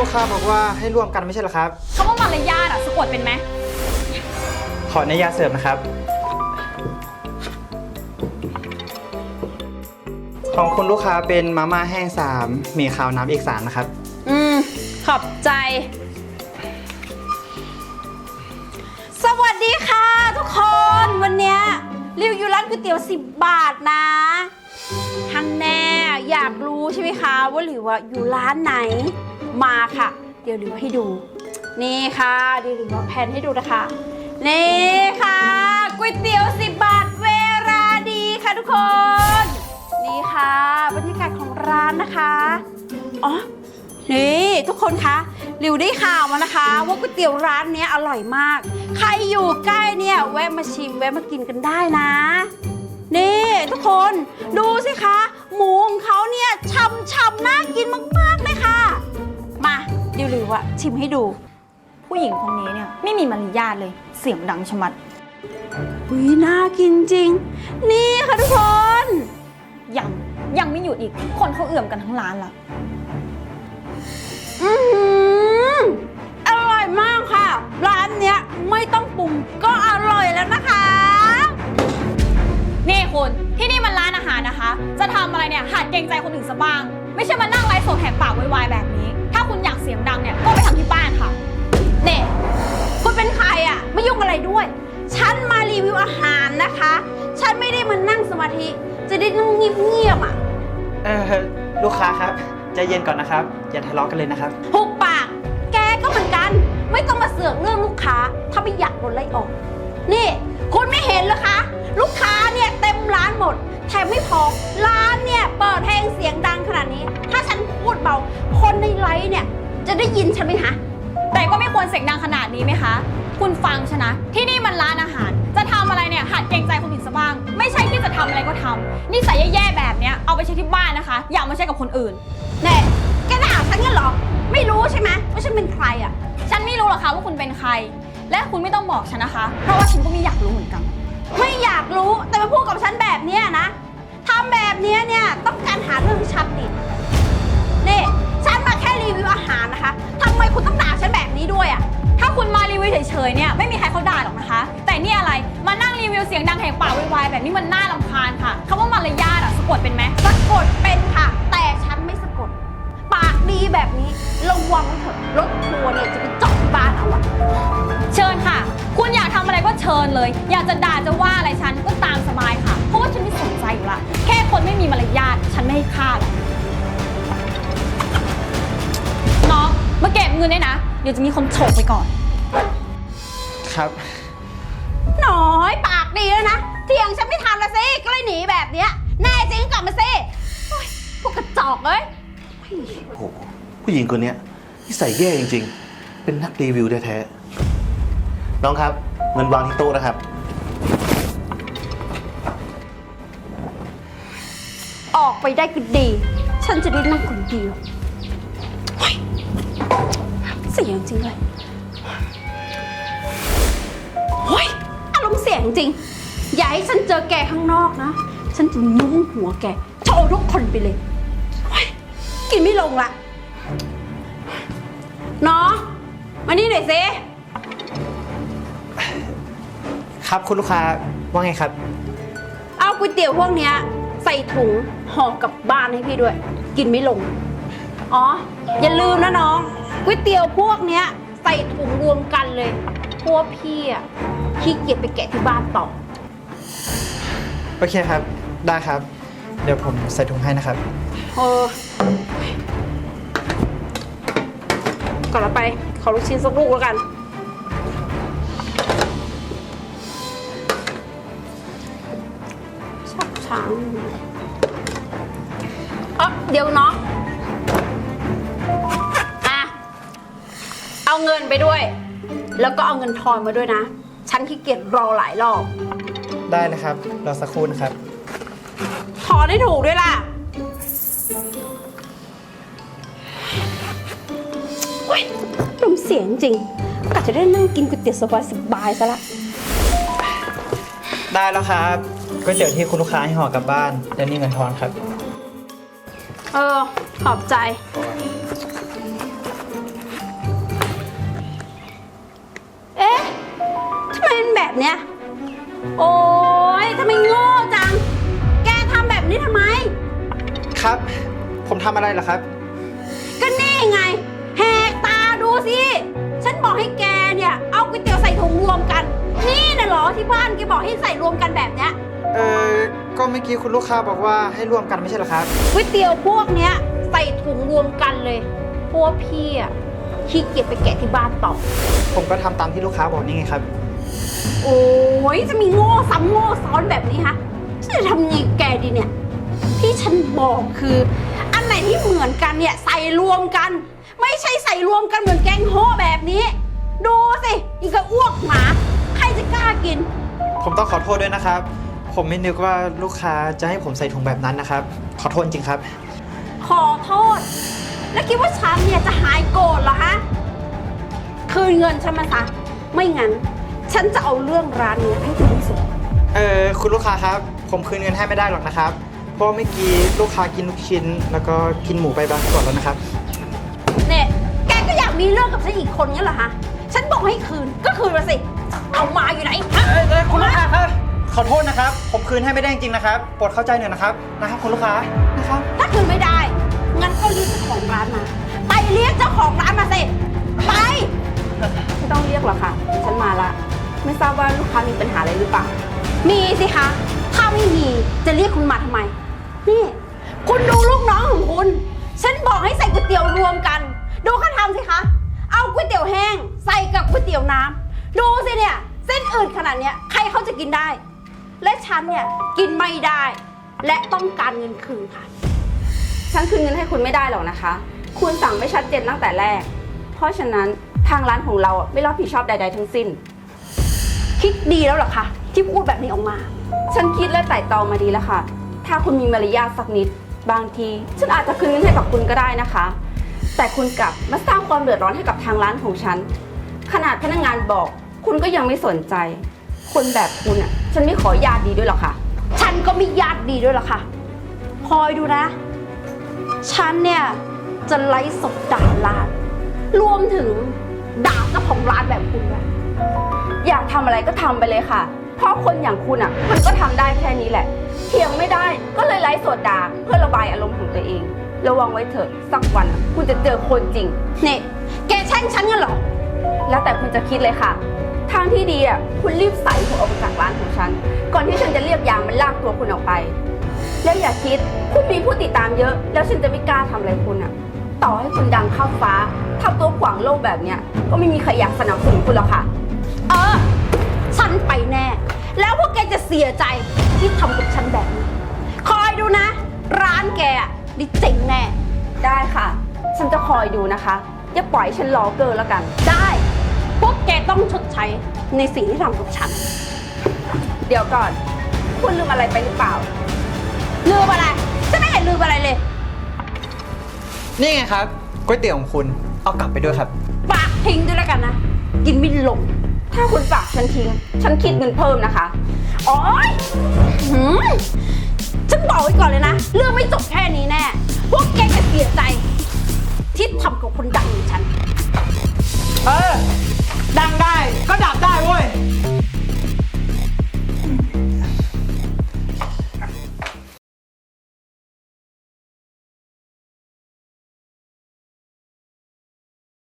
ลูกค้าบอกว่าให้รวมกันไม่ใช่เหรอครับ คำว่ามารยาทอะสะกดเป็นไหม ขออนุญาตเสิร์ฟนะครับ ของคุณลูกค้าเป็นมาม่าแห้งสามหมีขาวน้ำอีกสามนะครับ อืม ขอบใจ สวัสดีค่ะทุกคน วันเนี้ยรีวิวร้านก๋วยเตี๋ยว 10 บาทนะท่านแน่ อยากรู้ใช่ไหมคะว่าหลิวอะอยู่ร้านไหนมาค่ะ เดี๋ยวหลิวให้ดู นี่ค่ะเดี๋ยวหลิวมาแพนให้ดูนะคะ นี่ค่ะก๋วยเตี๋ยว10บบาทเวลาดีค่ะทุกคน นี่ค่ะบรรยากาศของร้านนะคะอ๋อนี่ทุกคนคะหลิวได้ข่าวมานะคะ ว่าก๋วยเตี๋ยวร้านนี้อร่อยมาก ใครอยู่ใกล้เนี่ยแวะมาชิมแวะมากินกันได้นะ นี่ทุกคนดูสิคะ หมูของเขาเนี่ยช่ำๆน่ากินมากๆเลยค่ะ มาเดี๋ยวหลิวอะชิมให้ดู ผู้หญิงคนนี้เนี่ยไม่มีมารยาทเลยเสียงดังชะมัดหุยน่ากินจริง นี่ค่ะทุกคนยังยังไม่หยุดอีก คนเขาเอื่อมกันทั้งร้านละอือหืออร่อยมากค่ะ ร้านเนี้ยไม่ต้องปรุงก็อร่อยแล้วนะคะ คุณที่นี่มันร้านอาหารนะคะ จะทำอะไรเนี่ยหัดเกรงใจคนอื่นซะบ้าง ไม่ใช่มานั่งไลฟ์สดแหกปากวายๆแบบนี้ ถ้าคุณอยากเสียงดังเนี่ยก็ไปทำที่บ้านค่ะ เน่คุณเป็นใครอะ่ะ ไม่ยุ่งอะไรด้วย ฉันมารีวิวอาหารนะคะ ฉันไม่ได้มานั่งสมาธิ จะได้นั่งเงียบๆอะ เออลูกค้าครับใจเย็นก่อนนะครับ อย่าทะเลาะกันเลยนะครับ หุบปาก แกก็เหมือนกัน ไม่ต้องมาเสือกเรื่องลูกค้า ถ้าไม่อยากโดนไล่ออก นี่ คุณไม่เห็นเหรอคะ ลูกค้าเนี่ยเต็มร้านหมด แถมไม่พอ ร้านเนี่ยเปิดเพลงเสียงดังขนาดนี้ ถ้าฉันพูดเบา คนในไลฟ์เนี่ยจะได้ยินฉันไหมคะ แต่ก็ไม่ควรเสียงดังขนาดนี้ไหมคะ คุณฟังชนะ ที่นี่มันร้านอาหาร จะทำอะไรเนี่ยหัดเกรงใจคนอื่นซะบ้าง ไม่ใช่ที่จะทำอะไรก็ทำนิสัยแย่ๆแบบเนี้ยเอาไปใช้ที่บ้านนะคะ อย่ามาใช้กับคนอื่น แน่แกด่าฉันงั้นเหรอ ไม่รู้ใช่ไหมว่าฉันเป็นใครอะฉันไม่รู้หรอกค่ะว่าคุณเป็นใคร และคุณไม่ต้องบอกฉันนะคะ เพราะว่าฉันก็ไม่อยากรู้เหมือนกัน ไม่อยากรู้แต่มาพูดกับฉันแบบเนี้ยนะทำแบบเนี้ยเนี่ยต้องการหาเรื่องชัดดินี่ฉันมาแค่รีวิวอาหารนะคะทำไมคุณต้องด่าฉันแบบนี้ด้วยอะถ้าคุณมารีวิวเฉยๆเนี่ยไม่มีใครเขาด่าหรอกนะคะ แต่นี่อะไรมานั่งรีวิวเสียงดังแหกปากวายๆแบบนี้มันน่ารำคาญค่ะคำว่ามารยาทอะสะกดเป็นไหมสะกดเป็นค่ะ แต่ฉันไม่สะกด ปากดีแบบนี้ระวังไว้เถอะรถทัวร์เนี่ยจะไป เชิญเลย อยากจะด่าจะว่าอะไรฉันก็ตามสบายค่ะ เพราะว่าฉันไม่สนใจอยู่ละ แค่คนไม่มีมารยาทฉันไม่ให้ค่าหรอกน้องมาเก็บเงินด้วยนะ เดี๋ยวจะมีคนโฉกไปก่อน ครับหน่อยปากดีแล้วนะ เถียงฉันไม่ทันละสิ ก็เลยหนีแบบเนี้ยแน่จริงกลับมาสิโอ๊ยพวกกระจอกเลย โอ้โหผู้หญิงคนเนี้ยนิสัยแย่จริง ๆ เป็นนักรีวิวแท้ๆ น้องครับเงินวางที่โต๊ะนะครับ ออกไปได้ก็ดี ฉันจะได้นั่งคนเดียวโอ๊ยเสียงจริงเลยโอ๊ยอารมณ์เสียงจริง อย่าให้ฉันเจอแกข้างนอกนะ ฉันจะนุ่งหัวแกโชว์ทุกคนไปเลยโอ๊ยกินไม่ลงละน้องมานี่หน่อยสิ ครับคุณลูกค้าว่าไงครับ เอาก๋วยเตี๋ยวพวกเนี้ยใส่ถุงห่อกลับบ้านให้พี่ด้วย กินไม่ลง อ๋อ อย่าลืมนะน้องก๋วยเตี๋ยวพวกเนี้ยใส่ถุงรวมกันเลยเพราะวกพี่อะขี้เกียจไปแกะที่บ้านต่อ โอเคครับ ได้ครับ เดี๋ยวผมใส่ถุงให้นะครับ เออก่อนละไป ขอลูกชิ้นสักลูกแล้วกัน เออเดี๋ยวน้องอะ เอาเงินไปด้วย แล้วก็เอาเงินทอนมาด้วยนะ ฉันขี้เกียจรอหลายรอบ ได้เลยครับ รอสักครู่นะครับ ทอนให้ถูกด้วยล่ะโอ๊ยลมเสียงจริงกะจะได้นั่งกินก๋วยเตี๋ยวสบายสบายๆซะละ ได้แล้วครับ ก๋วยเตี๋ยวที่คุณลูกค้าให้ห่อกลับบ้านและนี่เงินทอนครับ เออ ขอบใจ เอ๊ะทำไมเป็นแบบเนี้ย โอ๊ยทำไมโง่จัง แกทำแบบนี้ทำไม ครับ ผมทำอะไรล่ะครับ ก็นี่ไง แหกตาดูสิ ฉันบอกให้แกเนี่ย เอาก๋วยเตี๋ยวใส่ถุงรวมกัน นี่นะหรอที่บ้านแกบอกให้ใส่รวมกันแบบเนี้ย เออก็เมื่อกี้คุณลูกค้าบอกว่าให้ร่วมกันไม่ใช่เหรอครับ ก๋วยเตี๋ยวพวกเนี้ยใส่ถุงรวมกันเลยเพราะวกพี่อะขี้เกียจไปแกะที่บ้านต่อ ผมก็ทำตามที่ลูกค้าบอกนี่ไงครับ โอ้ยจะมีโง่ซ้ำโง่ซ้อนแบบนี้ฮะฉันจะทำยังไงกับแกดีเนี่ย ที่ฉันบอกคือ อันไหนที่เหมือนกันเนี่ยใส่รวมกัน ไม่ใช่ใส่รวมกันเหมือนแกงโฮ่แบบนี้ ดูสิอีกก็อ้วกหมา ใครจะกล้ากิน ผมต้องขอโทษด้วยนะครับ ผมไม่นึกว่าลูกค้าจะให้ผมใส่ถุงแบบนั้นนะครับ ขอโทษจริงครับ ขอโทษ แล้วคิดว่าฉันเนี่ยจะหายโกรธเหรอฮะ คืนเงินฉันมาซะ ไม่งั้น ฉันจะเอาเรื่องร้านเนี้ให้ถึงที่สุด เออคุณลูกค้าครับ ผมคืนเงินให้ไม่ได้หรอกนะครับ เพราะเมื่อกี้ลูกค้ากินลูกชิ้น แล้วก็กินหมูไปบางส่วนแล้วนะครับ เนี่ย แกก็อยากมีเรื่องกับฉันอีกคนงั้นเหรอฮะ ฉันบอกให้คืนก็คืนมาสิ เอามาอยู่ไหนฮะ เออเออคุณลูกค้าครับ ขอโทษนะครับ ผมคืนให้ไม่ได้จริงๆนะครับโปรดเข้าใจหน่อยนะครับนะครับคุณลูกค้านะครับถ้าคืนไม่ได้ งั้นก็เรียกเจ้าของร้านมา ไปเรียกเจ้าของร้านมาสิไป ไม่ต้องเรียกหรอกค่ะฉันมาละ ไม่ทราบว่าลูกค้ามีปัญหาอะไรหรือเปล่า มีสิคะ ถ้าไม่มีจะเรียกคุณมาทำไม นี่ คุณดูลูกน้องของคุณ ฉันบอกให้ใส่ก๋วยเตี๋ยวรวมกัน ดูเขาทำสิคะ เอาก๋วยเตี๋ยวแห้ง ใส่กับก๋วยเตี๋ยวน้ำดูสิเนี่ย เส้นอื่นขนาดเนี้ยใครเขาจะกินได้ และฉันเนี่ยกินไม่ได้ และต้องการเงินคืนค่ะ ฉันคืนเงินให้คุณไม่ได้หรอกนะคะ คุณสั่งไม่ชัดเจนตั้งแต่แรก เพราะฉะนั้นทางร้านของเราอะไม่รับผิดชอบใด ๆ ทั้งสิ้น คิดดีแล้วเหรอคะที่พูดแบบนี้ออกมา ฉันคิดและไต่ตองมาดีแล้วค่ะ ถ้าคุณมีมารยาทสักนิด บางที ฉันอาจจะคืนเงินให้กับคุณก็ได้นะคะ แต่คุณกลับมาสร้างความเดือดร้อนให้กับทางร้านของฉัน ขนาดพนักงานบอก คุณก็ยังไม่สนใจ คนแบบคุณอะ ฉันไม่ขอญาติดีด้วยหรอกค่ะ ฉันก็ไม่ญาติดีด้วยล่ะค่ะ คอยดูนะ ฉันเนี่ยจะไล่สดด่าร้าน รวมถึงด่าเจ้าของร้านแบบคุณด้วยอยากทำอะไรก็ทำไปเลยค่ะ เพราะคนอย่างคุณอะ มันก็ทำได้แค่นี้แหละ เถียงไม่ได้ก็เลยไลฟ์สดด่าเพื่อระบายอารมณ์ของตัวเอง ระวังไว้เถอะสักวันอะคุณจะเจอคนจริง เนี่ย แกแช่งฉันกันเหรอ แล้วแต่คุณจะคิดเลยค่ะ ทางที่ดีอะคุณรีบใส่หัวออกจากร้านของฉัน ก่อนที่ฉันจะเรียกยามมันลากตัวคุณออกไป แล้วอย่าคิดคุณมีผู้ติดตามเยอะ แล้วฉันจะไม่กล้าทำอะไรคุณอะ ต่อให้คุณดังข้ามฟ้าทำตัวขวางโลกแบบเนี้ย ก็ไม่มีใครอยากสนับสนุนคุณหรอกค่ะ เออ ฉันไปแน่ แล้วพวกแกจะเสียใจที่ทำกับฉันแบบนี้ คอยดูนะ ร้านแกอะดิเจ๋งแน่ ได้ค่ะ ฉันจะคอยดูนะคะ อย่าปล่อยฉันรอเกินแล้วกัน ได้ พวกแกต้องชด ใช้ในสิ่งที่ทำกับฉัน เดี๋ยวก่อน คุณลืมอะไรไปหรือเปล่า ลืมอะไรฉันไม่เห็นลืมอะไรเลย นี่ไงครับก๋วยเตี๋ยวของคุณเอากลับไปด้วยครับ ปากทิ้งด้วยแล้วกันนะ กินไม่ลง ถ้าคุณฝากฉันทิ้ง ฉันคิดเงินเพิ่มนะคะโอ๊ยหืมฉันบอกไว้ก่อนเลยนะ เรื่องไม่จบแค่นี้แน่ พวกแกจะเสียใจ ที่ทำกับคนดังอย่างฉัน เออดังได้ ก็ดับ